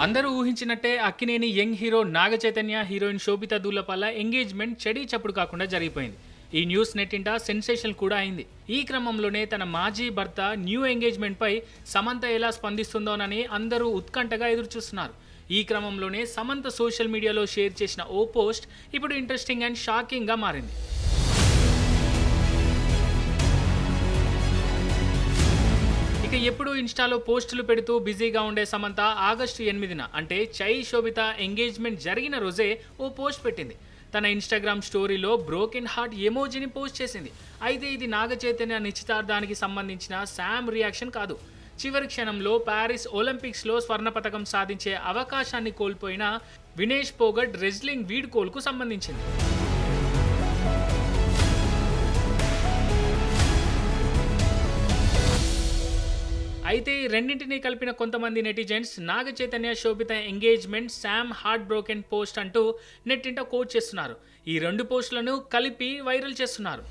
అందరూ ఊహించినట్టే Akkineni young hero Naga Chaitanya heroine Sobhita Dhulipala engagement చెడి చప్పుడు కాకుండా జరిగిపోయింది. ఈ న్యూస్ నెట్టింటా సెన్సేషన్ కూడా అయింది. ఈ క్రమంలోనే తన మాజీ భర్త న్యూ ఎంగేజ్మెంట్ పై సమంత ఎలా స్పందిస్తుందోనని అందరూ ఉత్కంఠగా ఎదురుచూస్తున్నారు. ఈ క్రమంలోనే సమంత సోషల్ మీడియాలో షేర్ చేసిన ఓ పోస్ట్ ఇప్పుడు ఇంట్రెస్టింగ్ అండ్ షాకింగ్గా మారింది. ఇక ఎప్పుడు ఇన్స్టాలో పోస్టులు పెడుతూ బిజీగా ఉండే సమంత ఆగస్టు ఎనిమిదిన అంటే చై శోభిత ఎంగేజ్మెంట్ జరిగిన రోజే ఓ పోస్ట్ పెట్టింది. తన ఇన్స్టాగ్రామ్ స్టోరీలో బ్రోకెన్ హార్ట్ ఎమోజీని పోస్ట్ చేసింది. అయితే ఇది నాగ చైతన్య నిశ్చితార్థానికి సంబంధించిన శామ్ రియాక్షన్ కాదు. చివరి క్షణంలో ప్యారిస్ ఒలింపిక్స్లో స్వర్ణ పథకం సాధించే అవకాశాన్ని కోల్పోయిన వినేష్ పోగట్ రెజ్లింగ్ వీడ్కోల్కు సంబంధించింది. అయితే ఈ రెండింటినీ కలిపిన కొంతమంది netizens Naga Chaitanya Sobhita engagement Sam heart broken post అంటూ నెట్టింట కోట్ చేస్తున్నారు. ఈ రెండు పోస్టులను కలిపి వైరల్ చేస్తున్నారు.